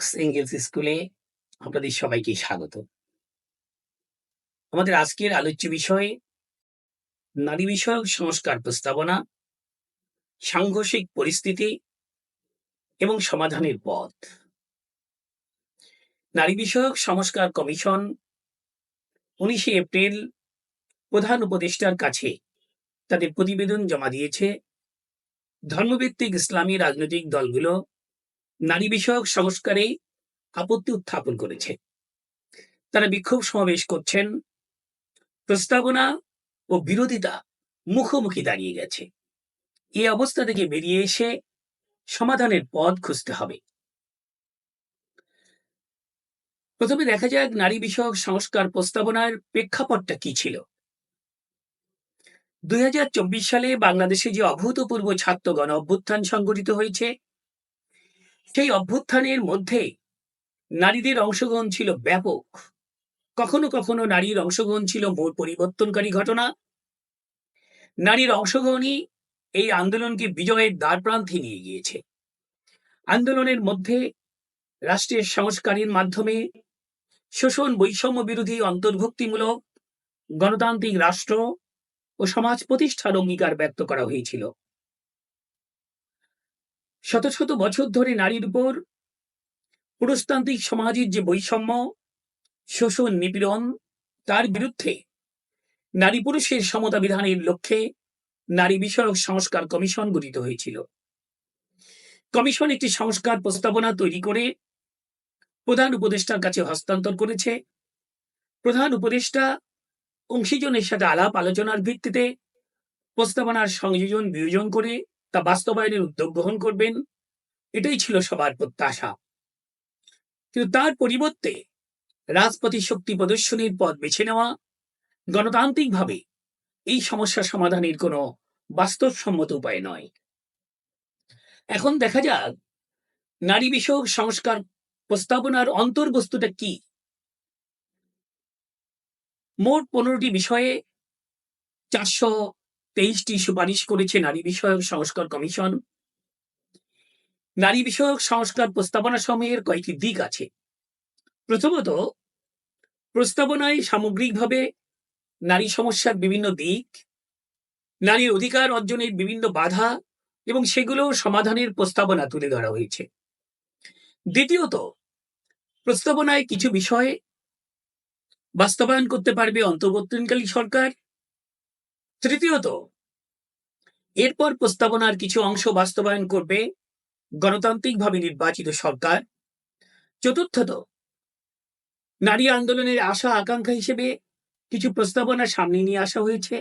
Marks angles স্কুলে আপনাদের সবাইকে স্বাগত। আমাদের আজকের আলোচ্য বিষয়, নারী বিষয়ক সংস্কার প্রস্তাবনা, সাংঘর্ষিক পরিস্থিতি এবং সমাধানের পথ। নারী বিষয়ক সংস্কার কমিশন উনিশে এপ্রিল প্রধান উপদেষ্টার কাছে তাদের প্রতিবেদন জমা দিয়েছে। ধর্মভিত্তিক ইসলামী রাজনৈতিক দলগুলো নারী বিষয়ক সংস্কারে আপত্তি উত্থাপন করেছে। তারা বিক্ষোভ সমাবেশ করছেন, প্রস্তাবনা ও বিরোধিতা মুখোমুখি দাঁড়িয়ে গেছে। এই অবস্থা থেকে বেরিয়ে এসে সমাধানের পথ খুঁজতে হবে। প্রথমে দেখা যাক নারী বিষয়ক সংস্কার প্রস্তাবনার প্রেক্ষাপটটা কি ছিল। দুই হাজার চব্বিশ সালে বাংলাদেশে যে অভূতপূর্ব ছাত্র গণ অভ্যুত্থান সংঘটিত হয়েছে সেই অভ্যুত্থানের মধ্যে নারীদের অংশগ্রহণ ছিল ব্যাপক। কখনো কখনো নারীর অংশগ্রহণ ছিল মোট পরিবর্তনকারী ঘটনা। নারীর অংশগ্রহণই এই আন্দোলনকে বিজয়ের দ্বার প্রান্তে নিয়ে গিয়েছে। আন্দোলনের মধ্যে রাষ্ট্রের সংস্কারের মাধ্যমে শোষণ বৈষম্য বিরোধী অন্তর্ভুক্তিমূলক গণতান্ত্রিক রাষ্ট্র ও সমাজ প্রতিষ্ঠার অঙ্গীকার ব্যক্ত করা হয়েছিল। শত শত বছর ধরে নারীর উপর পুরুষতান্ত্রিক সমাজের যে বৈষম্য, শোষণ, নিপীড়ন, তার বিরুদ্ধে নারী পুরুষের সমতা বিধানের লক্ষ্যে নারী বিষয়ক সংস্কার কমিশন গঠিত হয়েছিল। কমিশন একটি সংস্কার প্রস্তাবনা তৈরি করে প্রধান উপদেষ্টার কাছে হস্তান্তর করেছে। প্রধান উপদেষ্টা অংশীজনের সাথে আলাপ আলোচনার ভিত্তিতে প্রস্তাবনার সংযোজন বিয়োজন করে তা বাস্তবায়নের উদ্যোগ গ্রহণ করবেন। এটাই ছিল সবার প্রত্যাশা। কিন্তু তার পরিবর্তে রাজপথী শক্তি প্রদর্শনীর পথ বেছে নেওয়া, গণতান্ত্রিকভাবে এই সমস্যা সমাধানের কোনো বাস্তবসম্মত উপায় নয়। এখন দেখা যাক নারী বিষয়ক সংস্কার প্রস্তাবনার অন্তর্বস্তুটা কি। মোট পনেরোটি বিষয়ে চারশো তেইশটি সুপারিশ করেছে নারী বিষয়ক সংস্কার কমিশন। নারী বিষয়ক সংস্কার প্রস্তাবনা সময়ের কয়েকটি দিক আছে। প্রথমত, প্রস্তাবনায় সামগ্রিকভাবে নারী সমস্যার বিভিন্ন দিক, নারীর অধিকার অর্জনের বিভিন্ন বাধা এবং সেগুলো সমাধানের প্রস্তাবনা তুলে ধরা হয়েছে। দ্বিতীয়ত, প্রস্তাবনায় কিছু বিষয়ে বাস্তবায়ন করতে পারবে অন্তর্বর্তীকালীন সরকার। তৃতীয়ত, এরপর প্রস্তাবনার কিছু অংশ বাস্তবায়ন করবে গণতান্ত্রিকভাবে নির্বাচিত সরকার। চতুর্থত, নারী আন্দোলনের আশা আকাঙ্ক্ষা হিসেবে কিছু প্রস্তাবনা সামনে নিয়ে আসা হয়েছে।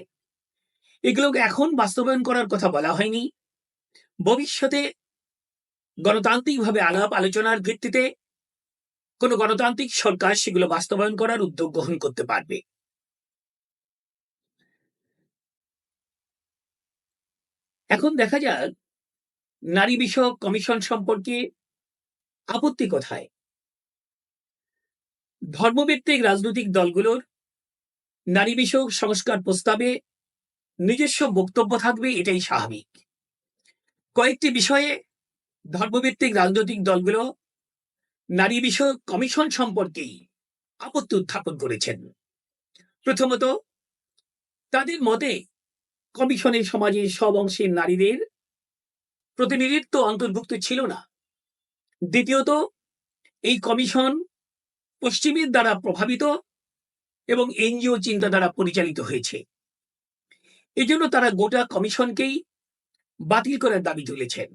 এগুলোকে এখন বাস্তবায়ন করার কথা বলা হয়নি। ভবিষ্যতে গণতান্ত্রিকভাবে আলাপ আলোচনার ভিত্তিতে কোনো গণতান্ত্রিক সরকার সেগুলো বাস্তবায়ন করার উদ্যোগ গ্রহণ করতে পারবে। এখন দেখা যাক, নারী বিষয়ক কমিশন সম্পর্কে আপত্তি কোথায়? ধর্মভিত্তিক রাজনৈতিক দলগুলোর নারী বিষয়ক সংস্কার প্রস্তাবে নিজস্ব বক্তব্য থাকবে, এটাই স্বাভাবিক। কয়েকটি বিষয়ে ধর্মভিত্তিক রাজনৈতিক দলগুলো নারী বিষয়ক কমিশন সম্পর্কেই আপত্তি উত্থাপন করেছেন। প্রথমত, তাদের মতে কমিশনের সমাজের সব অংশের নারীদের প্রতিনিধিত্ব অন্তর্ভুক্ত ছিল না। দ্বিতীয়ত, এই কমিশন পশ্চিমের দ্বারা প্রভাবিত এবং এনজিও চিন্তা দ্বারা পরিচালিত হয়েছে। এজন্য তারা গোটা কমিশনকেই বাতিল করার দাবি তুলেছেন।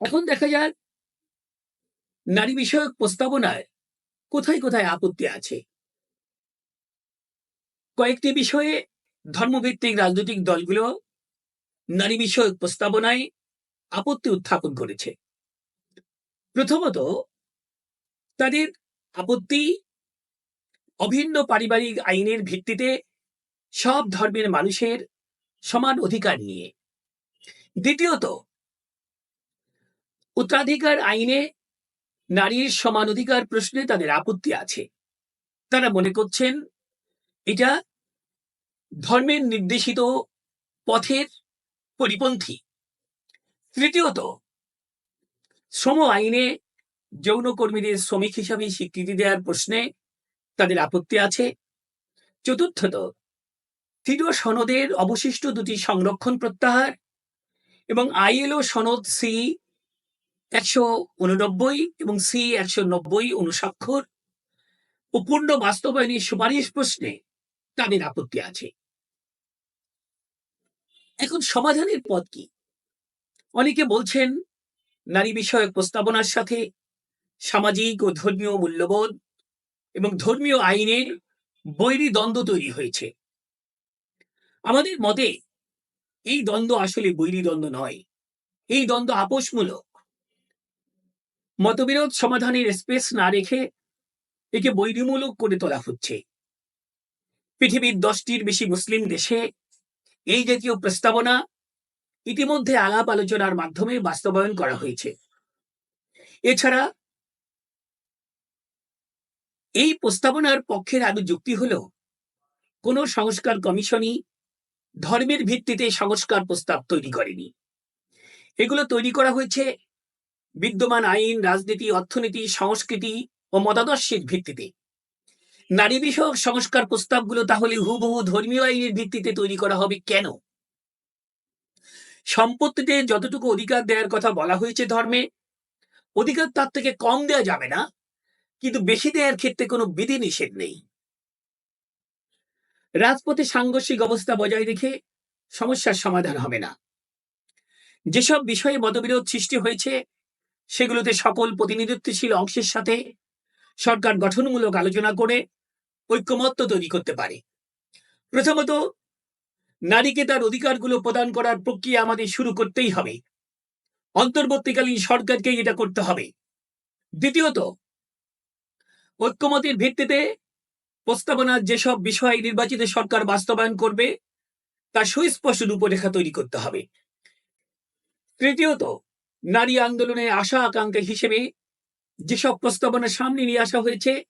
এখন দেখা যাক নারী বিষয়ক প্রস্তাবনায় কোথায় কোথায় আপত্তি আছে। কয়েকটি বিষয়ে ধর্মভিত্তিক রাজনৈতিক দলগুলো নারী বিষয়ক প্রস্তাবনায় আপত্তি উত্থাপন করেছে। প্রথমত, তাদের আপত্তি অভিন্ন পারিবারিক আইনের ভিত্তিতে সব ধর্মের মানুষের সমান অধিকার নিয়ে। দ্বিতীয়ত, উত্তরাধিকার আইনে নারীর সমান অধিকার প্রশ্নে তাদের আপত্তি আছে। তারা মনে করছেন, এটা ধর্মের নির্দেশিত পথের পরিপন্থী। তৃতীয়ত, শ্রম আইনে যৌনকর্মীদের শ্রমিক হিসাবে স্বীকৃতি দেওয়ার প্রশ্নে তাদের আপত্তি আছে। চতুর্থত তৃতীয় সনদের অবশিষ্ট দুটি সংরক্ষণ প্রত্যাহার এবং আইএলও সনদ সি একশো উননব্বই এবং সি একশো নব্বই অনুস্বাক্ষর ও পূর্ণ বাস্তবায়নের সুপারিশ প্রশ্নে তাদের আপত্তি আছে। এখন সমাধানের পথ কি? অনেকে বলছেন, নারী বিষয়ক প্রস্তাবনার সাথে সামাজিক ও ধর্মীয় মূল্যবোধ এবং ধর্মীয় আইনের বৈরী দ্বন্দ্ব তৈরি হয়েছে। আমাদের মতে এই দ্বন্দ্ব আসলে বৈরী দ্বন্দ্ব নয়, এই দ্বন্দ্ব আপোষমূলক। মতবিরোধ সমাধানের স্পেস না রেখে একে বৈরীমূলক করে তোলা হচ্ছে। পৃথিবীর দশটির বেশি মুসলিম দেশে এই জাতীয় প্রস্তাবনা ইতিমধ্যে আলাপ আলোচনার মাধ্যমে বাস্তবায়ন করা হয়েছে। এছাড়া এই প্রস্তাবনার পক্ষের আরও যুক্তি হল, কোন সংস্কার কমিশনই ধর্মের ভিত্তিতে সংস্কার প্রস্তাব তৈরি করেনি। এগুলো তৈরি করা হয়েছে বিদ্যমান আইন, রাজনীতি, অর্থনীতি, সংস্কৃতি ও মতাদর্শের ভিত্তিতে। নারী বিষয়ক সংস্কার প্রস্তাবগুলো তাহলে হুবহু ধর্মীয় আইনের ভিত্তিতে তৈরি করা হবে কেন? সম্পত্তিতে যতটুকু অধিকার দেওয়ার কথা বলা হয়েছে ধর্মে, অধিকার তার থেকে কম দেওয়া যাবে না, কিন্তু বেশি দেওয়ার ক্ষেত্রে কোনো বিধি নিষেধ নেই। রাজপথে সাংঘর্ষিক অবস্থা বজায় রেখে সমস্যার সমাধান হবে না। যেসব বিষয়ে মতবিরোধ সৃষ্টি হয়েছে, সেগুলোতে সকল প্রতিনিধিত্বশীল অংশের সাথে সরকার গঠনমূলক আলোচনা করে ঐক্যমত্য তৈরি করতে পারে। প্রথমত, নারীকে তার অধিকারগুলো প্রদান করার প্রক্রিয়া আমাদের শুরু করতেই হবে। অন্তর্বর্তীকালীন সরকারকে এটা করতে হবে। দ্বিতীয়ত, ঐক্যমতের ভিত্তিতে প্রস্তাবনার যেসব বিষয় নির্বাচিত সরকার বাস্তবায়ন করবে, তার সুস্পষ্ট রূপরেখা তৈরি করতে হবে। তৃতীয়ত, নারী আন্দোলনের আশা আকাঙ্ক্ষা হিসেবে যেসব প্রস্তাবনা সামনে নিয়ে আসা হয়েছে,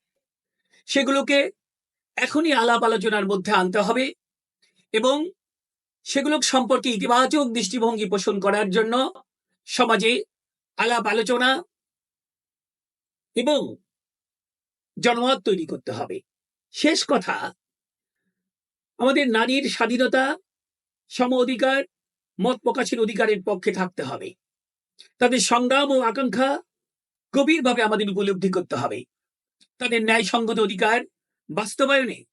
সেগুলোকে এখনই আলাপ আলোচনার মধ্যে আনতে হবে এবং সেগুলো সম্পর্কে ইতিবাচক দৃষ্টিভঙ্গি পোষণ করার জন্য সমাজে আলাপ আলোচনা এবং জনমত তৈরি করতে হবে। শেষ কথা, আমাদের নারীর স্বাধীনতা, সম অধিকার, মত প্রকাশের অধিকারের পক্ষে থাকতে হবে। তাদের সংগ্রাম ও আকাঙ্ক্ষা গভীরভাবে আমাদের উপলব্ধি করতে হবে। তাদের ন্যায়সঙ্গত অধিকার বাস্তবায়নে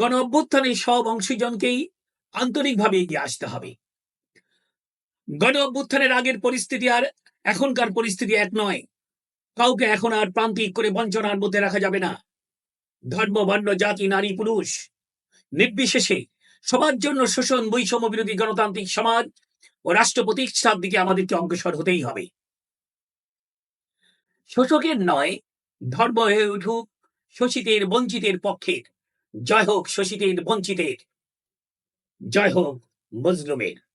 গণ অভ্যুত্থানের সব অংশীজনকেই আন্তরিকভাবে এগিয়ে আসতে হবে। গণ অভ্যুত্থানের আগের পরিস্থিতি আর এখনকার পরিস্থিতি এক নয়। কাউকে এখন আর প্রান্তিক করে বঞ্চনার মধ্যে রাখা যাবে না। ধর্ম, বর্ণ, জাতি, নারী, পুরুষ, নির্বিশেষে সবার জন্য শোষণ, বৈষম্য বিরোধী গণতান্ত্রিক সমাজ ও রাষ্ট্র প্রতিষ্ঠার দিকে আমাদেরকে অগ্রসর হতেই হবে। শোষকের নয়, ধর্ম হয়ে উঠুক শোষিতের বঞ্চিতের পক্ষের জয় হোক শোষিতের বঞ্চিতের। জয় হোক মজলুমের।